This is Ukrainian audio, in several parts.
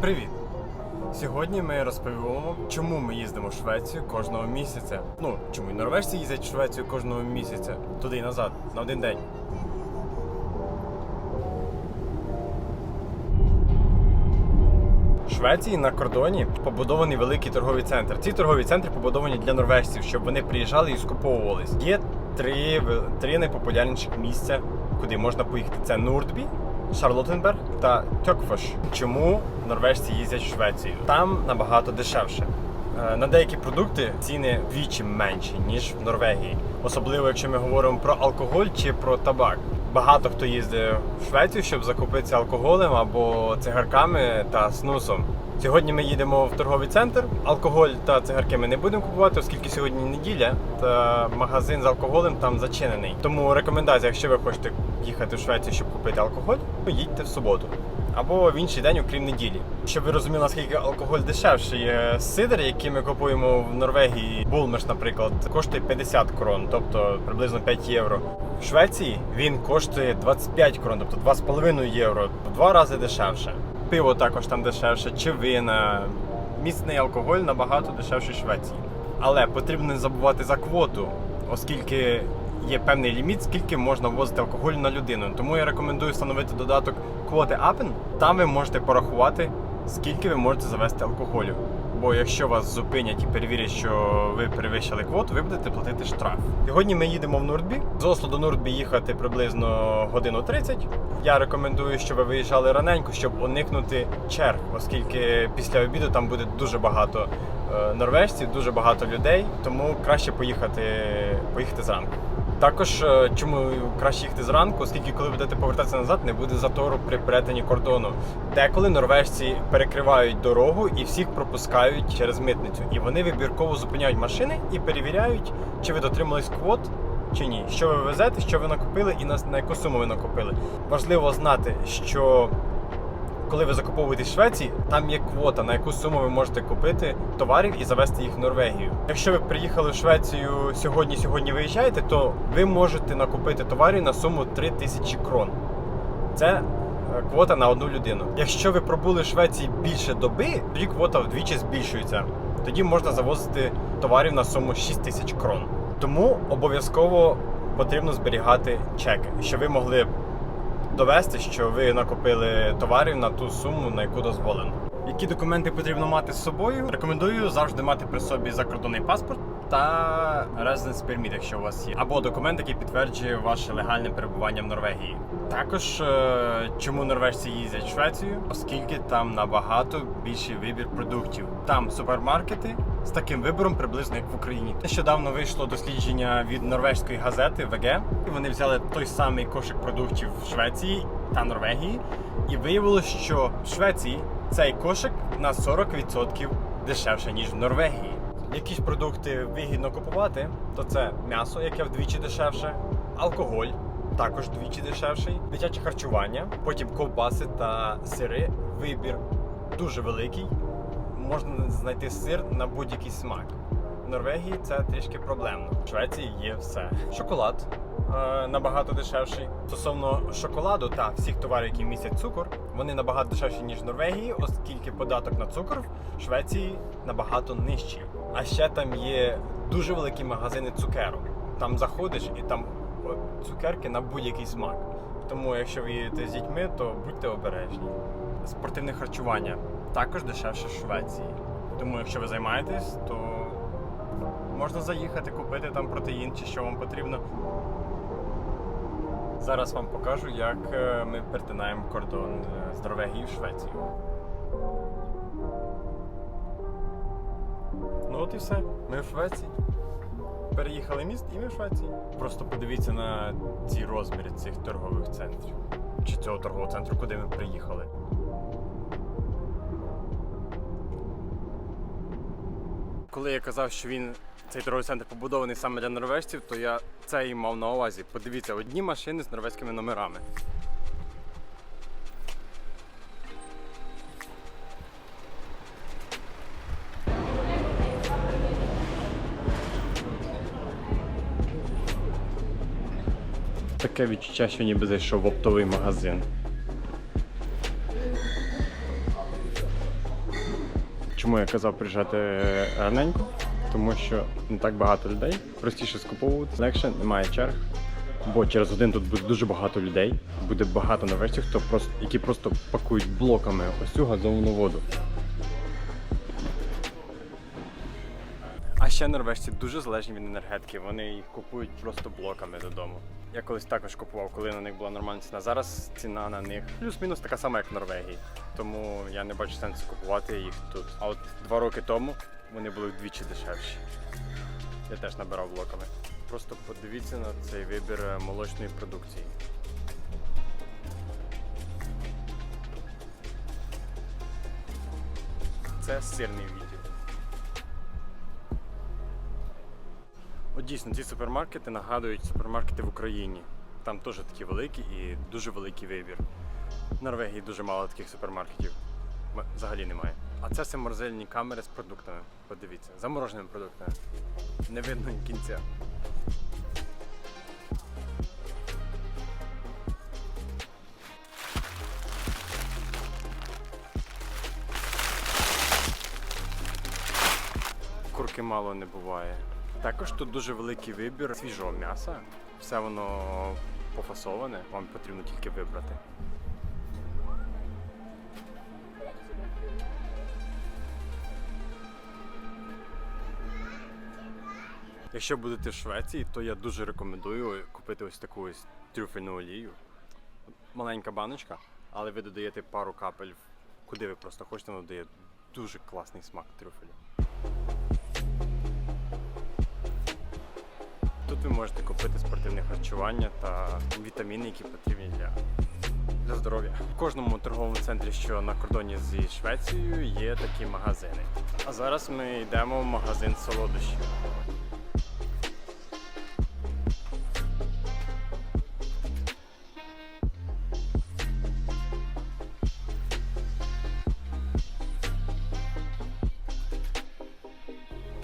Привіт! Сьогодні ми розповімо чому ми їздимо в Швецію кожного місяця. Ну, чому і норвежці їздять в Швецію кожного місяця, туди і назад, на один день. В Швеції на кордоні побудований великий торговий центр. Ці торгові центри побудовані для норвежців, щоб вони приїжджали і скуповувались. Є три, три найпопулярніших місця, куди можна поїхати. Це Нурдбі, Шарлоттенберг та Тьокфош. Чому норвежці їздять в Швецію? Там набагато дешевше. Е, На деякі продукти ціни вдвічі менші, ніж в Норвегії. Особливо, якщо ми говоримо про алкоголь чи про табак. Багато хто їздить в Швецію, щоб закупитися алкоголем або цигарками та снусом. Сьогодні ми їдемо в торговий центр. Алкоголь та цигарки ми не будемо купувати, оскільки сьогодні неділя та магазин з алкоголем там зачинений. Тому рекомендація, якщо ви хочете їхати в Швецію, щоб купити алкоголь, їдьте в суботу або в інший день, окрім неділі. Щоб ви розуміли, наскільки алкоголь дешевший. Е, Сидр, який ми купуємо в Норвегії, Булмеш, наприклад, коштує 50 крон, тобто приблизно 5 євро. В Швеції він коштує 25 крон, тобто 2,5 євро, в два рази дешевше. Пиво також там дешевше, чи вина. Міцний алкоголь набагато дешевше Швеції. Але потрібно не забувати за квоту, оскільки є певний ліміт, скільки можна ввозити алкоголю на людину. Тому я рекомендую встановити додаток квоти Апен. Там ви можете порахувати, скільки ви можете завести алкоголю. Бо якщо вас зупинять і перевірять, що ви перевищили квоту, ви будете платити штраф. Сьогодні ми їдемо в Нурдбі. З Осло до Нурдбі їхати приблизно годину 30. Я рекомендую, щоб ви виїжджали раненько, щоб уникнути черг, оскільки після обіду там буде дуже багато е, норвежців, дуже багато людей, тому краще поїхати, поїхати зранку. Також е, чому краще їхати зранку, оскільки коли будете повертатися назад, не буде затору при перетині кордону. Деколи норвежці перекривають дорогу і всіх пропускають через митницю. І вони вибірково зупиняють машини і перевіряють, чи ви дотримались квот. Чи ні, що ви везете, що ви накупили і на, на яку суму ви накупили. Важливо знати, що коли ви закуповуєтесь в Швеції, там є квота, на яку суму ви можете купити товарів і завести їх в Норвегію. Якщо ви приїхали в Швецію сьогодні, сьогодні виїжджаєте, то ви можете накупити товарів на суму 3000 крон. Це е, квота на одну людину. Якщо ви пробули в Швеції більше доби, тоді квота вдвічі збільшується. Тоді можна завозити товарів на суму 6 тисяч крон. Тому обов'язково потрібно зберігати чеки, щоб ви могли довести, що ви накопили товарів на ту суму, на яку дозволено. Які документи потрібно мати з собою? Рекомендую завжди мати при собі закордонний паспорт та residence permit, якщо у вас є, або документ, який підтверджує ваше легальне перебування в Норвегії. Також е, чому норвежці їздять в Швецію, оскільки там набагато більший вибір продуктів. Там супермаркети з таким вибором приблизно як в Україні. Нещодавно вийшло дослідження від норвезької газети ВГ. Вони взяли той самий кошик продуктів в Швеції та Норвегії, і виявилося, що в Швеції цей кошик на 40% дешевше ніж в Норвегії. Якісь продукти вигідно купувати, то це м'ясо, яке вдвічі дешевше, алкоголь. Також вдвічі дешевший, дитяче харчування, потім ковбаси та сири. Вибір дуже великий. Можна знайти сир на будь-який смак. В Норвегії це трішки проблемно. В Швеції є все. Шоколад е, набагато дешевший. Стосовно шоколаду та всіх товарів, які містять цукор, вони набагато дешевші, ніж в Норвегії, оскільки податок на цукор в Швеції набагато нижчий. А ще там є дуже великі магазини цукерок. Там заходиш і там цукерки на будь-який смак. Тому, якщо ви їдете з дітьми, то будьте обережні. Спортивне харчування також дешевше Швеції. Тому, якщо ви займаєтесь, то можна заїхати, купити там протеїн чи що вам потрібно. Зараз вам покажу, як е, ми перетинаємо кордон е, з Норвегії в Швецію. Ну от і все. Ми в Швеції. Переїхали міст і ми в Швеції. Просто подивіться на ці розміри цих торгових центрів. Чи цього торгового центру, куди ми приїхали. Коли я казав, що він цей торговий центр побудований саме для норвежців, то я це і мав на увазі. Подивіться, одні машини з норвезькими номерами. Таке відчуття, що ніби зайшов в оптовий магазин. Чому я казав приїжджати раненько? Тому що не так багато людей, простіше скуповувати, легше, немає черг. Бо через один тут буде дуже багато людей, буде багато норвежців, хто просто, які просто пакують блоками ось цю газовану воду. А ще норвежці дуже залежні від енергетики. Вони їх купують просто блоками додому. Я колись також купував, коли на них була нормальна ціна. Зараз ціна на них плюс-мінус така сама, як в Норвегії. Тому я не бачу сенсу купувати їх тут. А от два роки тому вони були вдвічі дешевші. Я теж набирав блоками. Просто подивіться на цей вибір е, молочної продукції. Це сирний відділ. От дійсно, ці супермаркети нагадують супермаркети в Україні. Там теж такі великі і дуже великий вибір. В Норвегії дуже мало таких супермаркетів. Взагалі немає. А це все морозильні камери з продуктами. Подивіться, замороженими продуктами. Не видно кінця. Курки мало не буває. Також тут дуже великий вибір свіжого м'яса. Все воно пофасоване, вам потрібно тільки вибрати. Якщо будете в Швеції, то я дуже рекомендую купити ось таку ось трюфельну олію. Маленька баночка, але ви додаєте пару капель, куди ви просто хочете, воно дає дуже класний смак трюфелю. Тут ви можете купити спортивне харчування та вітаміни, які потрібні для, для здоров'я. В кожному торговому центрі, що на кордоні зі Швецією, є такі магазини. А зараз ми йдемо в магазин солодощів.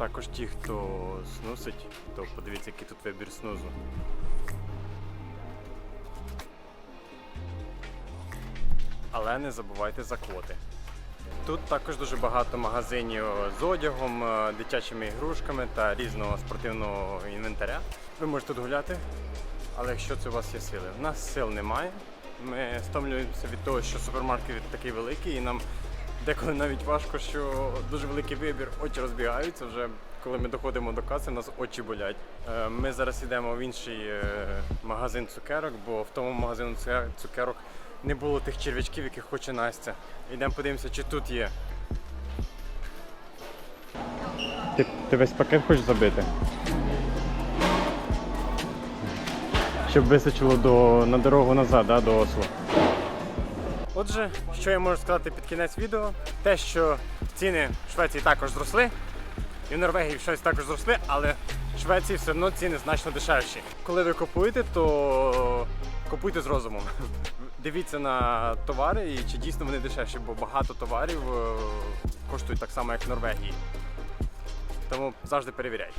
Також ті, хто снусить, то подивіться, який тут вибір снузу. Але не забувайте за квоти. Тут також дуже багато магазинів з одягом, е, дитячими ігрушками та різного спортивного інвентаря. Ви можете тут гуляти, але якщо це у вас є сили. У нас сил немає. Ми стомлюємося від того, що супермаркет такий великий, і нам деколи навіть важко, що дуже великий вибір, очі розбігаються вже. Коли ми доходимо до каси, у нас очі болять. Е, Ми зараз йдемо в інший е, магазин цукерок, бо в тому магазину цукерок не було тих черв'ячків, яких хоче Настя. Йдемо подивимося, чи тут є. Ти, ти весь пакет хочеш забити? Щоб вистачило до, на дорогу назад, да, до Осло. Отже, що я можу сказати під кінець відео, те, що ціни в Швеції також зросли, і в Норвегії Швеції також зросли, але в Швеції все одно ціни значно дешевші. Коли ви купуєте, то купуйте з розумом. Дивіться на товари і чи дійсно вони дешевші, бо багато товарів е, коштують так само, як в Норвегії. Тому завжди перевіряйте.